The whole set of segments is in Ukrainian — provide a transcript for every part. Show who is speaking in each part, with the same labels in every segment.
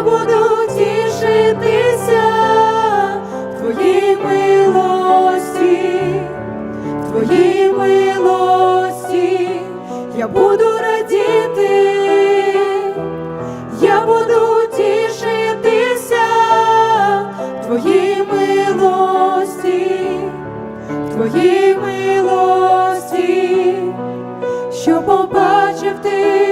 Speaker 1: я буду тішитися в милості, в милості, я буду радіти, я буду тішитися в твоїй милості, в милості, що побачив ти.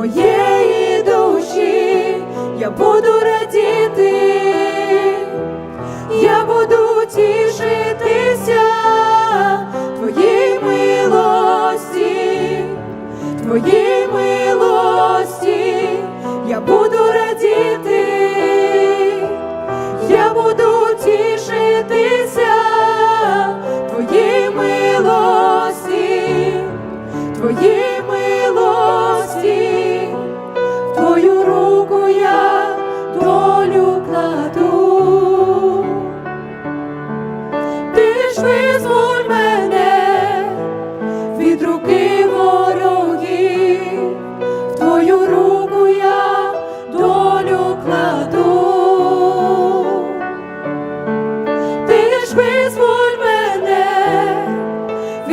Speaker 1: Моєї душі, я буду радіти,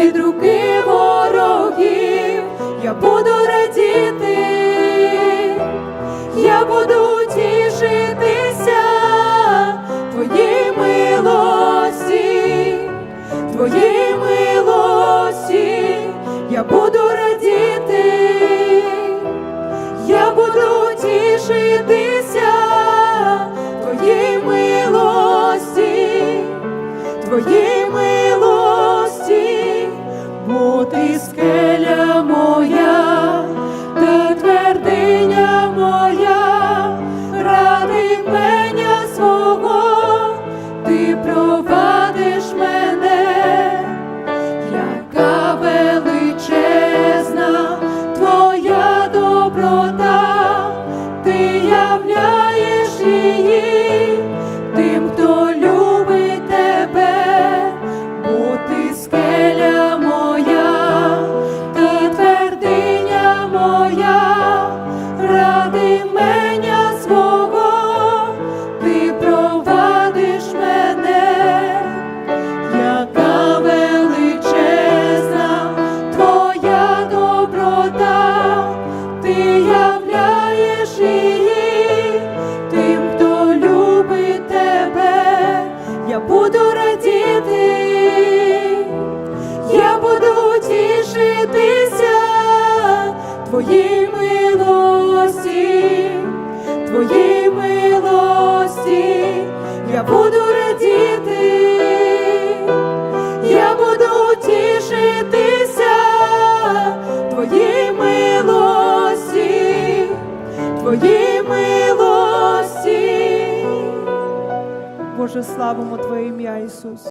Speaker 1: від руки ворогів, я буду радіти, я буду тішитися Твоїй милості, Твоїй милості, я буду радіти, я буду тішитися Твоїй милості, Твоїй милості, ти скеля моя, та твердиня моя, ради мене свого, ти провадиш мене, яка величезна твоя доброта, ти являєш її Твоїй милості, Твоїй милості, я буду радіти, я буду тішитися Твоїй милості, Твоїй милості. Боже, славимо Твоє ім'я, Ісус.